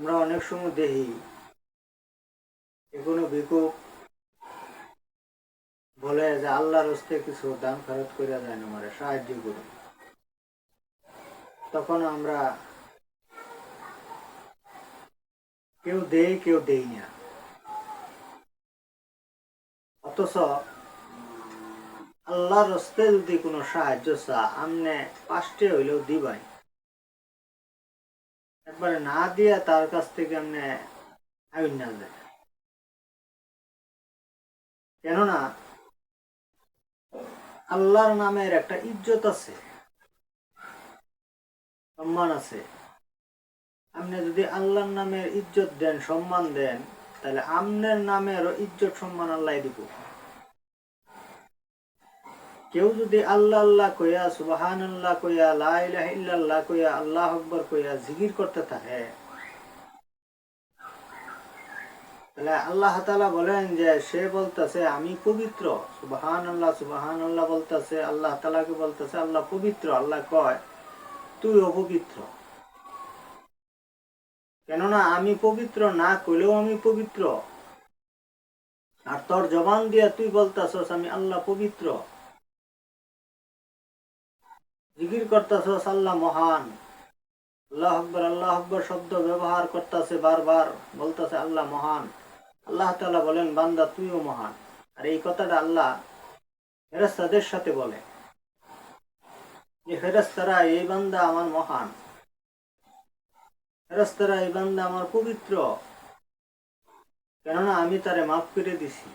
আমরা অনেক সময় দেখি, এখনও ভিক্ষুক বলে যে আল্লাহর হস্তে কিছু দান খরচ করে যায় না আমার সাহায্য করুন তখন আমরা কেউ দেই কেউ দেই না। অথচ আল্লাহর হস্তে যদি কোনো সাহায্য চা আমনে পাঁচটে হইলেও দিবাই। একবারে না দিয়ে তার কাছ থেকে আমনে আইন না। যায় কেননা, আল্লাহর নামের একটা ইজ্জত আছে, সম্মান আছে। আপনি যদি আল্লাহর নামের ইজ্জত দেন, সম্মান দেন, তাহলে আমনের নামেরও ইজ্জত, সম্মান আল্লাহ দিব। কেউ যদি আল্লাহ আল্লাহ কইয়া সুবাহান আল্লাহ কইয়া, লা ইলাহা ইল্লাল্লাহ কইয়া, আল্লাহ আকবর কইয়া জিকির করতে থাকে, তাহলে আল্লাহ তাআলা বলেন যে, সে বলতেছে, আমি পবিত্র। সুবাহান আল্লাহ সুবাহান আল্লাহ বলতেছে, আল্লাহ তাআলাকে বলতেছে, আল্লাহ পবিত্র। আল্লাহ কয়, তুই অপবিত্র। কেননা আমি পবিত্র না কইলেও আমি পবিত্র। আর তোর জবান দিয়া তুই বলতাছস, আমি আল্লাহ পবিত্র। জিকির করতেছস আল্লাহ মহান। আল্লাহ আকবর আল্লাহ আকবর শব্দ ব্যবহার করতেছে বারবার, বলতেছে আল্লাহ মহান। আল্লাহ তালা বলেন, বান্দা, তুইও মহান। আর এই কথাটা আল্লাহ ফেরেস্তাদের সাথে বলে। যে ফেরেস্তারা এই বান্দা আমার মহান। ফেরেস্তারা এই বান্দা আমার পবিত্র। কেননা আমি তারে মাফ করে দিছি।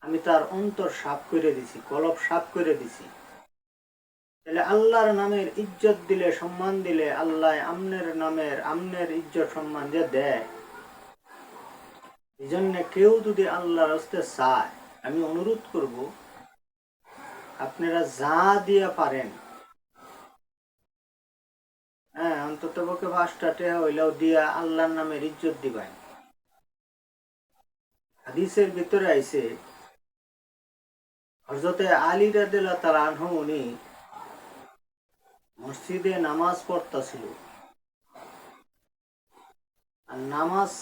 আমি তার অন্তর সাফ করে দিছি, কলব সাফ করে দিছি। তাহলে আল্লাহর নামের ইজ্জত দিলে, সম্মান দিলে আল্লাহ আমনের নামের, আমনের ইজ্জত, সম্মান যে দেয়। এই জন্য কেউ যদি আল্লাহর হস্তে চায়, আমি অনুরোধ করব, আপনারা যা দিয়ে পারেন। হ্যাঁ অন্তত পক্ষে পাঁচটা টেহা হইলেও দিয়া আল্লাহর নামের ইজ্জত দিবেন। হাদিসের ভিতরে আইছে হজরতে আলী রাদিল্লাহ তাআলা আনহু উনি মসজিদে নামাজ পড়তেছিল। আর নামাজ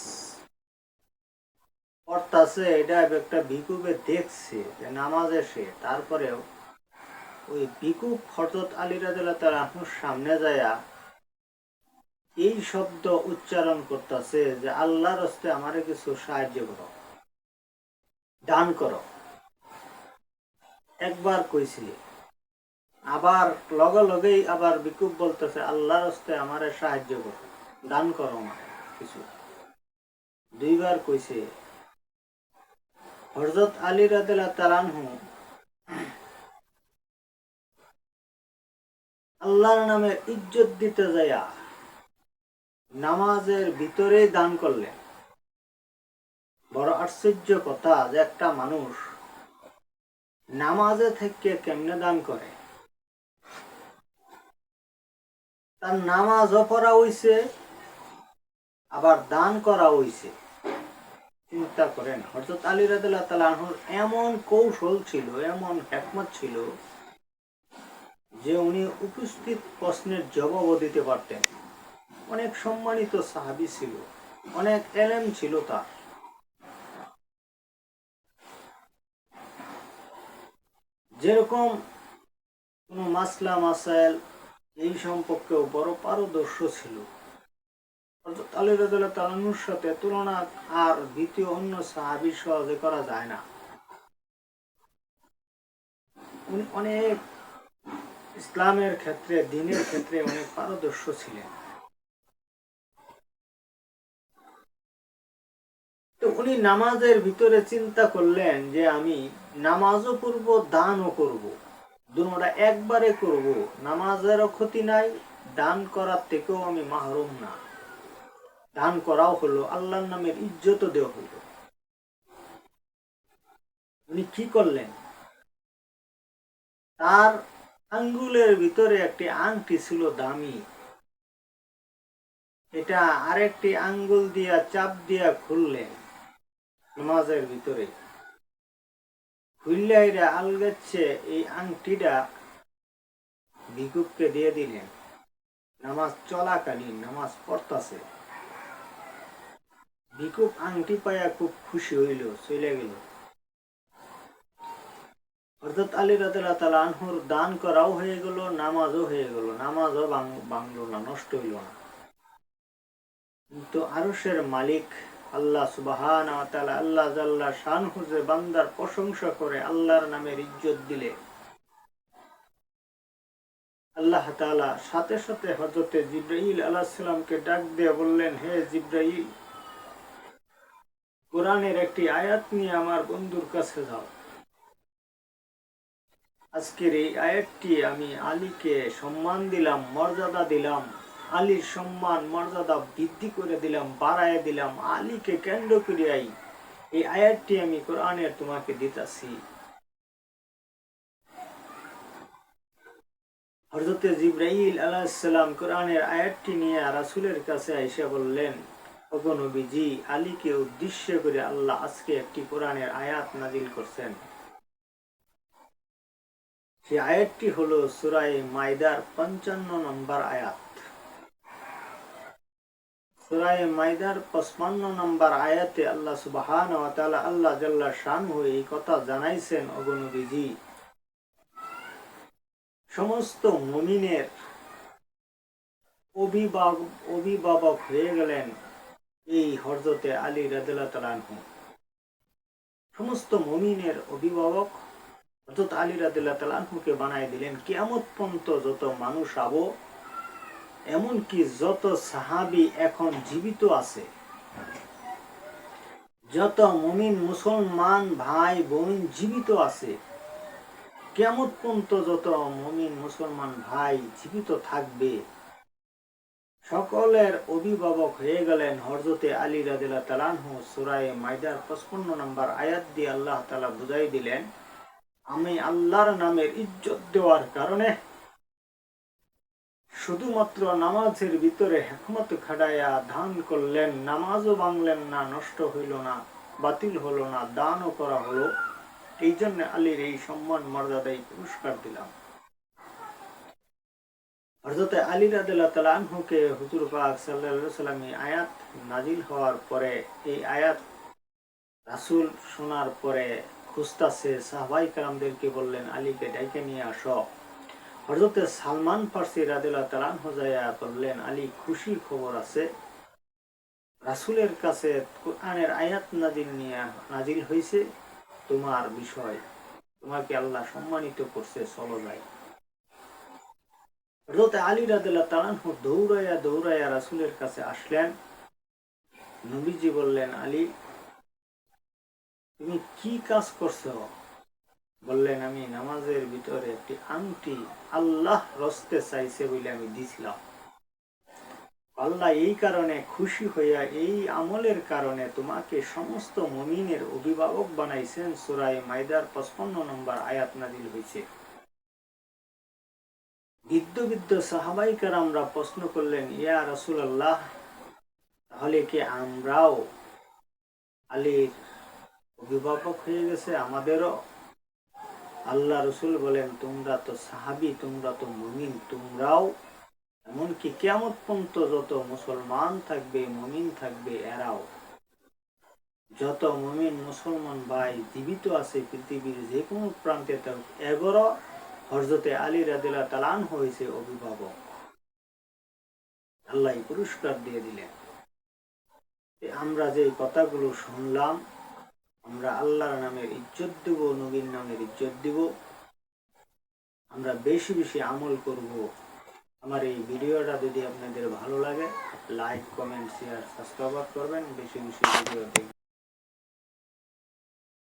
পড়তাছে, এটা একটা ভিকুকে দেখছে যে নামাজ এসে, তারপরেও ওই ভিকুক হরত আলী রাদিল্লাহ তাআলা আনহুর সামনে যায়া এই শব্দ উচ্চারণ করতেছে যে, আল্লাহর হস্তে আমারে কিছু সাহায্য করো, দান করো। একবার কইছিল আবার লগে লগেই আবার বিকুব বলতেছে, আল্লাহর হস্তে আমারে সাহায্য করো, দান করো আমার কিছু। দুইবার কইছে হজরত আলী রাদিল্লাহ তালানহু আল্লাহর নামে ইজ্জত দিতে যায়া নামাজের ভিতরেই দান করলেন। বড় আশ্চর্য কথা যে একটা মানুষ নামাজে থেকে কেমনে দান করে? তার নামাজও পড়া হইছে, আবার দান করা হইছে। চিন্তা করেন হজরত আলী রাদিল্লাহ তালাহুর এমন কৌশল ছিল, এমন একমত ছিল যে উনি উপস্থিত প্রশ্নের জবাবও দিতে পারতেন। অনেক সম্মানিত সাহাবি ছিল, অনেক এলেম ছিল তার। যেরকম কোন মাসলা, মাসাইল এই সম্পর্কেও বড় পারদর্শ ছিল। হযরত আলী রাদিয়াল্লাহু তাআলার সাথে তুলনা আর দ্বিতীয় অন্য সাহাবীর সহজে করা যায় না। উনি অনেক ইসলামের ক্ষেত্রে, দিনের ক্ষেত্রে অনেক পারদর্শ ছিলেন। তো উনি নামাজের ভিতরে চিন্তা করলেন যে আমি নামাজও করব দানও করব। দুটা একবারে করব। নামাজেরও ক্ষতি নাই, দান করার থেকেও আমি মাহরুম না। দান করাও হলো আল্লাহর নামের ইজ্জত দেওয়া হলো। উনি কি করলেন? তার আঙ্গুলের ভিতরে একটি আংটি ছিল দামি। এটা আরেকটি আঙ্গুল দিয়া, চাপ দিয়া খুললেন। নামাজের ভিতরে। খুললাইরা আলগাচ্ছে এই আংটিটা। দিয়ে দিলেন। নামাজ চলাকালীন নামাজ পড়তাছে। আংটি পায়া খুব খুশি হইল, চলে গেল। অর্থাৎ আলী রাদিল্লাহ তালা আনহুর দান করাও হয়ে গেল, নামাজও হয়ে গেল। নামাজও বাংলো না, নষ্ট হইল না। কিন্তু আরশের মালিক আল্লাহ সুবাহান আল্লাহ জাল্লা শানহু যে বান্দার প্রশংসা করে আল্লাহর নামের ইজ্জত দিলে। আল্লাহ তাআলা সাথে সাথে হজরতে জিব্রাইল আলাহ সাল্লামকে ডাক দিয়ে বললেন, হে কোরআনের একটি আয়াত নিয়ে আমার বন্ধুর কাছে যাও। আজকের এই আয়াতটি আমি আলীকে সম্মান দিলাম, মর্যাদা দিলাম। আলীর সম্মান, মর্যাদা বৃদ্ধি করে দিলাম, বাড়ায় দিলাম। আলীকে কেন্দ্র করিয়াই এই আয়াতটি আমি কোরআনের তোমাকে দিতাছি। জিব্রাইল আলাহিসাল্লাম কোরআনের আয়াতটি নিয়ে রাসুলের কাছে এসে বললেন আলীকে উদ্দেশ্য করে আল্লাহ আজকে একটি কোরআনের আয়াত নাজিল করছেন। সেই আয়াতটি হলো সুরাই মাইদার পঞ্চান্ন নম্বর আয়াত। এই সমস্ত মমিনের অভিভাবক হয়ে গেলেন এই হরজতে আলী তালানহু সমস্ত মমিনের অভিভাবক হজরত আলী রাদিল্লাহ বানাই দিলেন কেমত পর্যন্ত যত মানুষ আবো এমনকি যত সাহাবি এখন জীবিত আছে, যত মমিন মুসলমান ভাই বোন জীবিত আছে, কেমন পর্যন্ত যত মমিন মুসলমান ভাই জীবিত থাকবে, সকলের অভিভাবক হয়ে গেলেন হরজতে আলী রাদিল্লাহ তালানহু সুরায় মাইদার পঁচপন্ন নম্বর আয়াত দিয়ে আল্লাহ তালা বুঝাই দিলেন, আমি আল্লাহর নামের ইজ্জত দেওয়ার কারণে শুধুমাত্র নামাজের ভিতরে হেকমত খাড়াইয়া ধান করলেন, নামাজও বাংলেন না, নষ্ট হইল না, বাতিল হলো না, দানও করা হলো। এই জন্য আলীর এই সম্মান মর্যাদায় পুরস্কার দিলাম। হজরতে আলী তালানহুকে হুজুর পাক সাল্লামী আয়াত নাজিল হওয়ার পরে, এই আয়াত রাসুল শোনার পরে খুস্তাসে সাহবাই কালামদেরকে বললেন, আলীকে ডাইকে নিয়ে আসো। হজরতে সালমান ফার্সি রাদিল্লাহ তালান হোজাইয়া বললেন, আলী খুশির খবর আছে। রাসুলের কাছে কোরআনের আয়াত নাজিল নিয়ে নাজিল হয়েছে তোমার বিষয়, তোমাকে আল্লাহ সম্মানিত করছে, চলো যাই। হজরতে আলী রাদিল্লাহ তালানহু দৌড়াইয়া দৌড়াইয়া রাসুলের কাছে আসলেন। নবীজি বললেন, আলী, তুমি কি কাজ করছ? বললেন, আমি নামাজের ভিতরে একটি আংটি আল্লাহ রস্তে চাইছে বলে আমি দিছিলাম। আল্লাহ এই কারণে খুশি হইয়া এই আমলের কারণে তোমাকে সমস্ত মমিনের অভিভাবক বানাইছেন। সুরাই মাইদার পঁচপন্ন নম্বর আয়াত নাজিল হয়েছে বিদ্য বিদ্য সাহাবাইকার আমরা প্রশ্ন করলেন, ইয়া রসুল আল্লাহ তাহলে কি আমরাও আলীর অভিভাবক হয়ে গেছে আমাদেরও? আল্লাহ রসুল বলেন, তোমরা তো সাহাবি, তোমরা তো মুমিন, তোমরাও এমনকি কেমন পর্যন্ত যত মুসলমান থাকবে, মমিন থাকবে, এরাও যত মমিন মুসলমান ভাই জীবিত আছে পৃথিবীর যে কোনো প্রান্তে এগরো হরজতে আলী রাদিল্লা তালান হয়েছে অভিভাবক। আল্লাহ পুরস্কার দিয়ে দিলেন। আমরা যে কথাগুলো শুনলাম আমরা আল্লাহর নামের ইজ্জত দিব, নবীর নামের ইজ্জত দিব। আমরা বেশি বেশি আমল করব। আমার এই ভিডিওটা যদি আপনাদের ভালো লাগে, লাইক, কমেন্ট শেয়ার সাবস্ক্রাইব করবেন। বেশি বেশি ভিডিও দেখবেন।